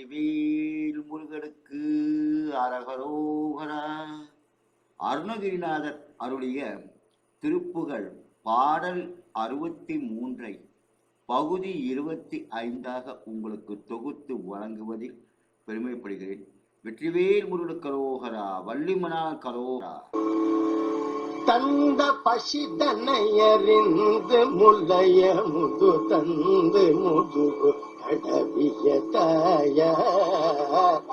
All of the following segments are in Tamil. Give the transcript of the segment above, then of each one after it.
வெற்றிவேல் முருகனுக்கு அரகரோகரா. அருணகிரிநாதர் அருளிய திருப்புகழ் பாடல் அறுபத்தி மூன்றை பகுதி இருபத்தி ஐந்தாக உங்களுக்கு தொகுத்து வழங்குவதில் பெருமைப்படுகிறேன். வெற்றிவேல் முருகனுக்கு கரோகரா வள்ளிமனா கரோகரா. தந்த பசிதனையறிந்து முல்லைய முது தந்து முதுகு கடவிய தாய.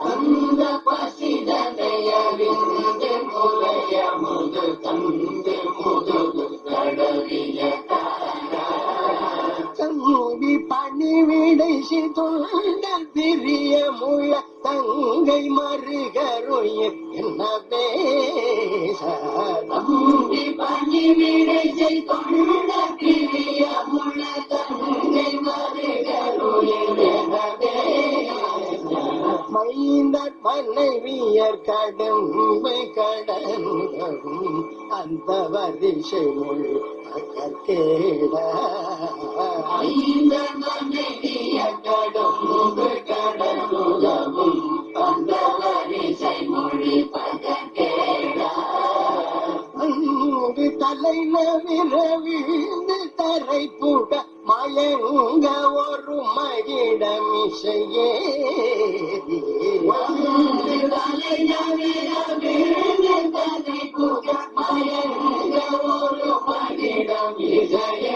தந்த பசிதனையறிந்து முல்லைய முது தந்து முதுகு கடவிய தம்பி பணிவிடை சிதொண்ட பிரிய முள்ள தங்கை மருகருய என்ன பேச. மைந்தர் மனைவியர் கடம்பை கடன்களும் அந்த வரிசை மொழி கேட மைந்தர் மனைவியர் கடம்பு அங்கு தலைநவில தரை புட மயங்க ஒரு மகிடமிசையே தலைநவில தரை மயங்க ஒரு மகிடமிசையே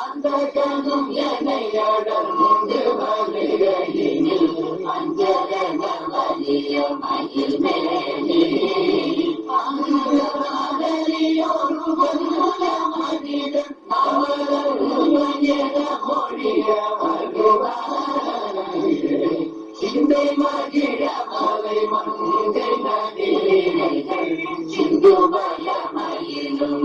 அந்த கணும் வருகையில் வலிய மகிழ மலை சிந்து பய மயிலும்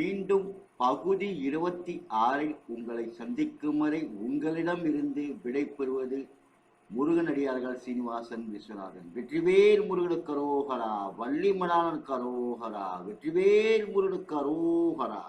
மீண்டும் பகுதி இருபத்தி ஆறில் உங்களை சந்திக்கும் வரை உங்களிடம் இருந்து விடைபெறுவது முருகனடியார்கள் சீனிவாசன் விஸ்வநாதன். வெற்றிவேல் முருகனுக்கு கரோகரா வள்ளிமணாளன் கரோகரா வெற்றிவேல் முருகனுக்கு அரோகரா.